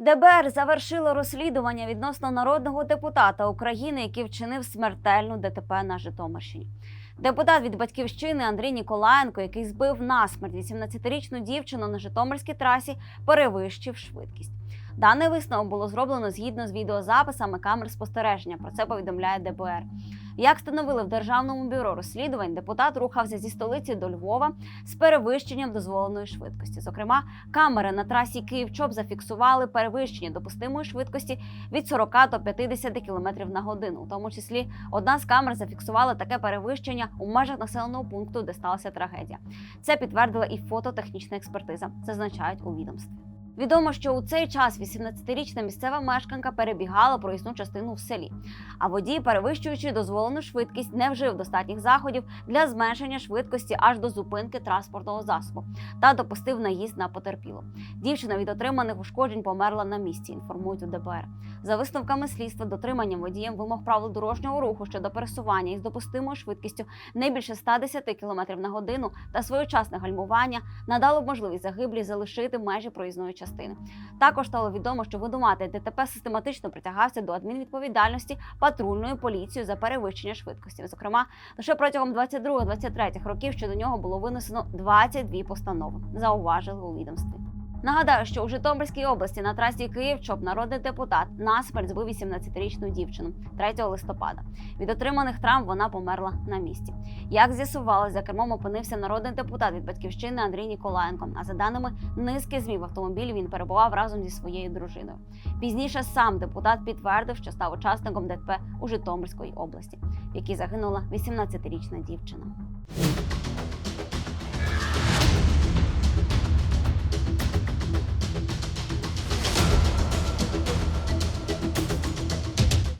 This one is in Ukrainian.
ДБР завершило розслідування відносно народного депутата України, який вчинив смертельну ДТП на Житомирщині. Депутат від батьківщини Андрій Ніколаєнко, який збив насмерть 18-річну дівчину на Житомирській трасі, перевищив швидкість. Даний висновок було зроблено згідно з відеозаписами камер спостереження. Про це повідомляє ДБР. Як встановили в Державному бюро розслідувань, депутат рухався зі столиці до Львова з перевищенням дозволеної швидкості. Зокрема, камери на трасі Київ-Чоп зафіксували перевищення допустимої швидкості від 40 до 50 км на годину. У тому числі одна з камер зафіксувала таке перевищення у межах населеного пункту, де сталася трагедія. Це підтвердила і фототехнічна експертиза, зазначають у відомстві. Відомо, що у цей час 18-річна місцева мешканка перебігала проїзну частину в селі. А водій, перевищуючи дозволену швидкість, не вжив достатніх заходів для зменшення швидкості аж до зупинки транспортного засобу та допустив наїзд на потерпілу. Дівчина від отриманих ушкоджень померла на місці. Інформують у ДБР. За висновками слідства, дотриманням водієм вимог правил дорожнього руху щодо пересування із допустимою швидкістю не більше 110 км на годину та своєчасне гальмування надало б можливість загиблій залишити межі проїзної частини. Також стало відомо, що винуватий ДТП систематично притягався до адмінвідповідальності патрульною поліцією за перевищення швидкості. Зокрема, лише протягом 22-23 років щодо нього було винесено 22 постанови. Зауважили у відомстві. Нагадаю, що у Житомирській області на трасі Київ-Чоп народний депутат насмерть збив 18-річну дівчину 3 листопада. Від отриманих травм вона померла на місці. Як з'ясувалось, за кермом опинився народний депутат від батьківщини Андрій Ніколаєнко. А за даними низки ЗМІ в автомобілі він перебував разом зі своєю дружиною. Пізніше сам депутат підтвердив, що став учасником ДТП у Житомирської області, в якій загинула 18-річна дівчина.